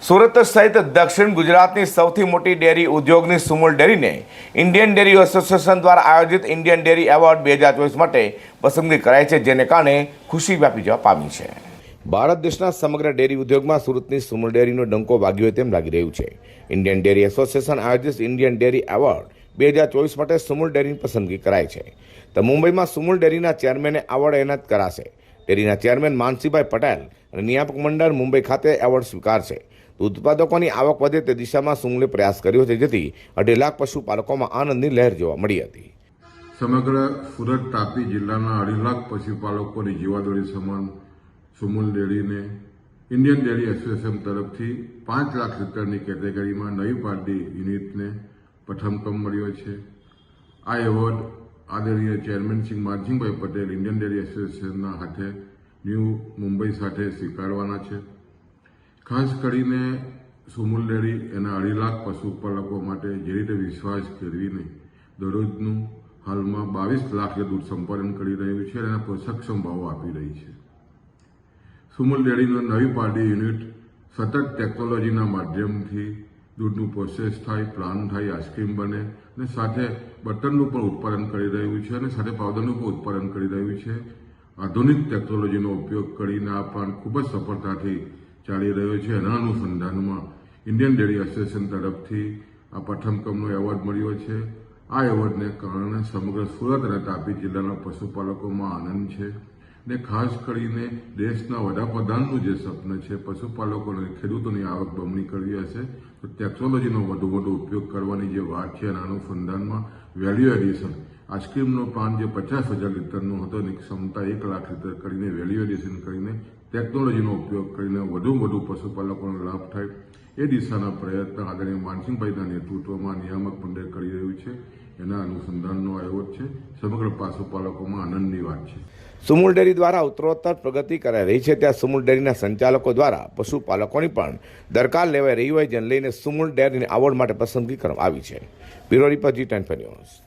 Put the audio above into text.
સુરત સહિત દક્ષિણ ગુજરાતની સૌથી મોટી ડેરી ઉદ્યોગની સુમુલ ડેરીને ઇન્ડિયન ડેરી એસોસિએશન દ્વારા આયોજિત ઇન્ડિયન ડેરી એવોર્ડ બે હજાર ચોવીસ માટે પસંદગી કરાઈ છે, જેને કારણે ખુશી વ્યાપી જવા પામી છે. ભારત દેશના સમગ્ર ડેરી ઉદ્યોગમાં સુરતની સુમૂલ ડેરીનો ડંકો વાગ્યો હોય તેમ લાગી રહ્યું છે. ઇન્ડિયન ડેરી એસોસિએશન આયોજિત ઇન્ડિયન ડેરી એવોર્ડ બે હજાર ચોવીસ માટે સુમુલ ડેરીની પસંદગી કરાઈ છે. તો મુંબઈમાં સુમૂલ ડેરીના ચેરમેને એવોર્ડ એનાયત કરાશે. ડેરીના ચેરમેન માનસીભાઈ પટેલ અને નિયામક મંડળ મુંબઈ ખાતે એવોર્ડ સ્વીકારશે. ઉત્પાદકોની આવક વધે તે દિશામાં સુંગલે પ્રયાસ કર્યો છે, જેથી અઢી લાખ પશુપાલકોમાં આનંદની લહેર જોવા મળી હતી. સમગ્ર સુરત, તાપી જિલ્લાના અઢી લાખ પશુપાલકોની જીવાદોરી સમાન સુમુલ ડેરીને ઇન્ડિયન ડેરી એસોસિએશન તરફથી પાંચ લાખ લીટરની કેટેગરીમાં નવી પાર્ટી યુનિટને પ્રથમ ક્રમ મળ્યો છે. આ એવોર્ડ આદરણીય chairman Shri Mansinhbhai Patel Indian Dairy એસોસિએશનના હાથે ન્યૂ મુંબઈ સાથે સ્વીકારવાના છે. ખાસ કરીને સુમુલ ડેરી એના અઢી લાખ પશુપાલકો માટે જે રીતે વિશ્વાસ કેળવીને દરરોજનું હાલમાં બાવીસ લાખ દૂધ સંપાદન કરી રહ્યું છે અને પ્રોત્સાહક્ષમ ભાવો આપી રહી છે. સુમુલ ડેરીનો નવી પાર્ટી યુનિટ સતત ટેકનોલોજીના માધ્યમથી દૂધનું પ્રોસેસ થાય પ્લાન થાય આઈસ્ક્રીમ બને અને સાથે બટરનું પણ ઉત્પાદન કરી રહ્યું છે અને સાથે પાવડરનું પણ ઉત્પાદન કરી રહ્યું છે. આધુનિક ટેકનોલોજીનો ઉપયોગ કરીને આ પ્લાન્ટ ખૂબ જ સફળતાથી ચાલી રહ્યો છે. એના અનુસંધાનમાં ઇન્ડિયન ડેરી એસોસિએશન તરફથી આ પ્રથમ એવોર્ડ મળ્યો છે. આ એવોર્ડને કારણે સમગ્ર સુરત અને તાપી જિલ્લાના પશુપાલકોમાં આનંદ છે ને ખાસ કરીને દેશના વડાપ્રધાનનું જે સ્વપ્ન છે પશુપાલકો અને ખેડૂતોની આવક બમણી કરવી હશે, તો ટેકનોલોજીનો વધુ વધુ ઉપયોગ કરવાની જે વાત છે એના અનુસંધાનમાં વેલ્યુ એડિશન આઈસ્ક્રીમનો પ્લાન જે પચાસ હજાર લીટરનો હતો એની ક્ષમતા એક લાખ લીટર કરીને વેલ્યુ કરીને ટેકનોલોજીનો ઉપયોગ કરીને વધુ વધુ પશુપાલકોનો લાભ થાય એ દિશાના પ્રયત્ન આદરણીય માનસિંહભાઈના નેતૃત્વમાં નિયામક મંડળ કરી રહ્યું છે. એના અનુસંધાનનો આયોગ છે. સમગ્ર પશુપાલકોમાં આનંદની વાત છે. સુમૂલ ડેરી દ્વારા ઉત્તરોત્તર પ્રગતિ કરાઈ રહી છે. ત્યાં સુમૂલ ડેરીના સંચાલકો દ્વારા પશુપાલકોની પણ દરકાર લેવાઈ રહી હોય, જેને લઈને સુમૂલ ડેરીને આવડ માટે પસંદગી કરવામાં આવી છે. Bureau report G ten news.